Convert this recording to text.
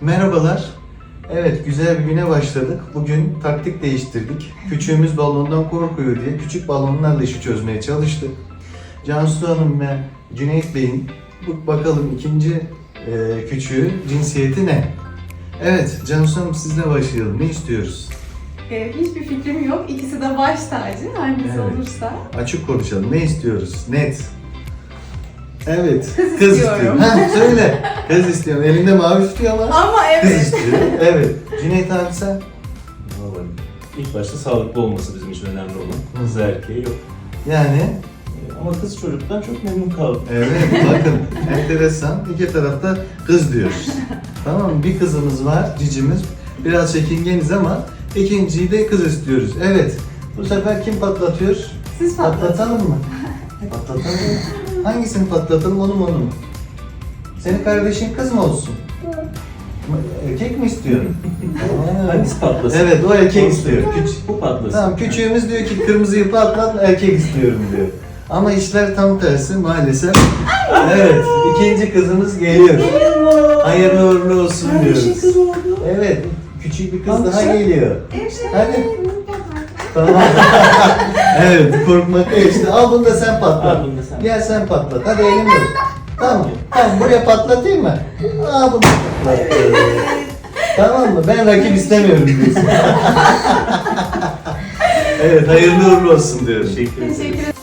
Merhabalar. Evet, güzel bir güne başladık. Bugün taktik değiştirdik. Küçüğümüz balondan korkuyor diye küçük balonlarla işi çözmeye çalıştık. Cansu Hanım ve Cüneyt Bey'in bu bakalım ikinci e, küçüğü cinsiyeti ne? Evet, Cansu Hanım sizle başlayalım. Ne istiyoruz? Ee, hiçbir fikrim yok. İkisi de baş tacı. Hangisi Evet. olursa. Açık konuşalım. Ne istiyoruz? Net. Evet. Kız istiyorum. Ha, söyle. Kız istiyorum. Elinde mavi tutuyor ama Ama kız evet. istiyor. Evet. Cüneyt abi sen? Vallahi ilk başta sağlıklı olması bizim için önemli olan. Kız erkeği yok. Yani Ee, Ama kız çocuktan çok memnun kaldım. Evet bakın enteresan iki tarafta kız diyoruz. tamam mı? Bir kızımız var cicimiz. Biraz çekingeniz ama ikinciyi de kız istiyoruz. Evet. Bu sefer kim patlatıyor? Siz patlatın. Patlatalım mı? Patlatalım. Hangisini patlatalım onu mu onu mu? Senin kardeşin kız mı olsun? Erkek mi istiyorsun? Hangisi patlasın? Evet o erkek istiyor. Küç- Bu patlasın. Tamam küçüğümüz diyor ki kırmızıyı patlat erkek istiyorum diyor. Ama işler tam tersi maalesef. Evet ikinci kızımız geliyor. Hayırlı uğurlu olsun diyoruz. kız oldu. Evet küçük bir kız daha geliyor. Evet. Hadi. Tamam. evet korkmak geçti. Al bunu da sen patlat. Al bunu da sen. Gel sen patlat. Hadi elim yok. Tamam. Tamam buraya patlatayım mı? Aa bunu patlat. tamam mı? Ben rakip istemiyorum diyorsun. evet hayırlı uğurlu olsun diyorum. Teşekkür ederim. Teşekkür ederim.